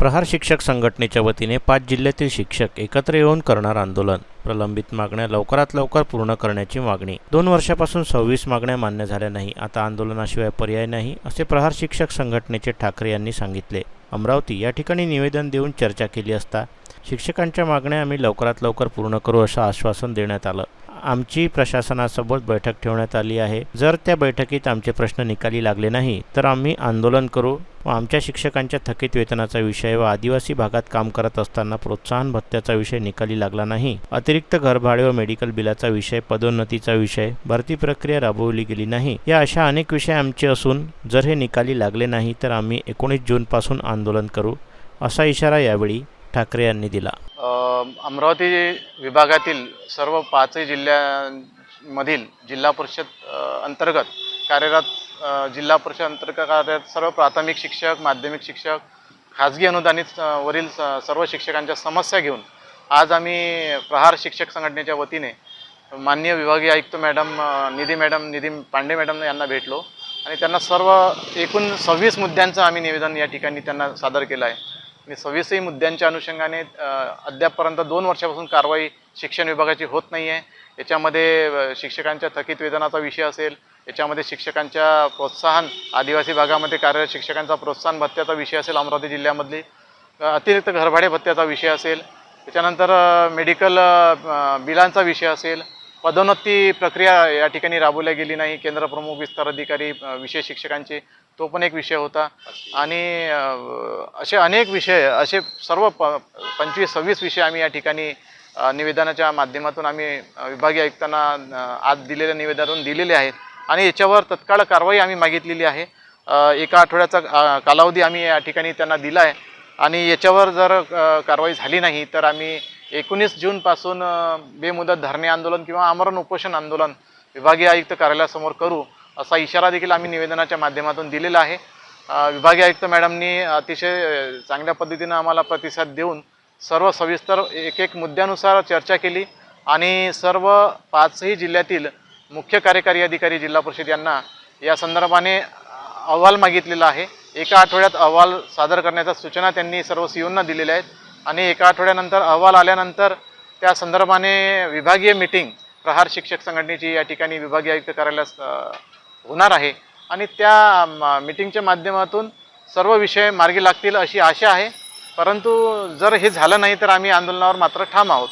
प्रहार शिक्षक संघटनेच्या वतीने पाच जिल्ह्यातील शिक्षक एकत्र येऊन करणार आंदोलन. प्रलंबित मागण्या लवकरात लवकर पूर्ण करण्याची मागणी. दोन वर्षापासून सव्वीस मागण्या मान्य झाल्या नाही. आता आंदोलनाशिवाय पर्याय नाही असे प्रहार शिक्षक संघटनेचे ठाकरे यांनी सांगितले. अमरावती या ठिकाणी निवेदन देऊन चर्चा केली असता शिक्षकांच्या मागण्या आम्ही लवकरात लवकर पूर्ण करू असं आश्वासन देण्यात आलं. आमची प्रशासनासोबत बैठक ठेवण्यात आली आहे. जर त्या बैठकीत आमचे प्रश्न निकाली लागले नाही तर आम्ही आंदोलन करू व आमच्या शिक्षकांच्या थकीत वेतनाचा विषय व आदिवासी भागात काम करत असताना प्रोत्साहन भत्त्याचा विषय निकाली लागला नाही. अतिरिक्त घरभाडे व मेडिकल बिलाचा विषय पदोन्नतीचा विषय भरती प्रक्रिया राबवली गेली नाही. या अशा अनेक विषय आमचे असून जर हे निकाली लागले नाही तर आम्ही एकोणीस जूनपासून आंदोलन करू असा इशारा यावेळी ठाकरे यांनी दिला. अमरावती विभागातील सर्व पाचही जिल्ह्यांमधील जिल्हा परिषद अंतर्गत कार्यरत जिल्हा परिषद अंतर्गत कार्यरत सर्व प्राथमिक शिक्षक माध्यमिक शिक्षक खाजगी अनुदानित वरील स- सर्व शिक्षकांच्या समस्या घेऊन आज आम्ही प्रहार शिक्षक संघटनेच्या वतीने माननीय विभागीय आयुक्त madam Nidhi madam Nidhi Pande madam यांना भेटलो आणि त्यांना सर्व एकूण सव्वीस मुद्द्यांचं आम्ही निवेदन या ठिकाणी त्यांना सादर केलं आहे. आणि सव्वीसही मुद्द्यांच्या अनुषंगाने अद्यापपर्यंत दोन वर्षापासून कारवाई शिक्षण विभागाची होत नाही आहे याच्यामध्ये शिक्षकांच्या थकीत वेतनाचा विषय असेल याच्यामध्ये शिक्षकांच्या प्रोत्साहन आदिवासी भागामध्ये कार्यरत शिक्षकांचा प्रोत्साहन भत्त्याचा विषय असेल अमरावती जिल्ह्यामधली. अतिरिक्त घरभाडे भत्त्याचा विषय असेल. त्याच्यानंतर मेडिकल बिलांचा विषय असेल. पदोन्नती प्रक्रिया या ठिकाणी राबवल्या गेली नाही. केंद्र प्रमुख विस्तार अधिकारी विशेष शिक्षकांचे तो पण एक विषय होता. आणि असे अनेक विषय असे सर्व प पंचवीस सव्वीस विषय आम्ही या ठिकाणी निवेदनाच्या माध्यमातून आम्ही विभागीय आयुक्तांना आज दिलेल्या निवेदनातून दिलेले आहेत. आणि याच्यावर तत्काळ कारवाई आम्ही मागितलेली आहे. एका आठवड्याचा कालावधी आम्ही या ठिकाणी त्यांना दिला आहे. आणि याच्यावर जर कारवाई झाली नाही तर आम्ही एकोणीस जूनपासून बेमुदत धरणे आंदोलन किंवा आमरण उपोषण आंदोलन विभागीय आयुक्त कार्यालयासमोर करू असा इशारा देखील आम्ही निवेदनाच्या माध्यमातून दिलेला आहे. विभागीय आयुक्त मॅडमनी अतिशय चांगल्या पद्धतीनं आम्हाला प्रतिसाद देऊन सर्व सविस्तर एक एक मुद्द्यानुसार चर्चा केली. आणि सर्व पाचही जिल्ह्यातील मुख्य कार्यकारी अधिकारी जिल्हा परिषद यांना या संदर्भाने अहवाल मागितलेला आहे. एका आठवड्यात अहवाल सादर करण्याच्या सूचना त्यांनी सर्व सीओंना दिलेल्या आहेत आणि एका आठवड्यानंतर अहवाल आल्यानंतर त्या संदर्भाने विभागीय मिटिंग प्रहार शिक्षक संघटनेची या ठिकाणी विभागीय आयुक्त कार्यालयात होणार आहे. आणि त्या म- मिटिंगच्या माध्यमातून सर्व विषय मार्गी लागतील अशी आशा आहे. परंतु जर हे झालं नाही तर आम्ही आंदोलनावर मात्र ठाम आहोत.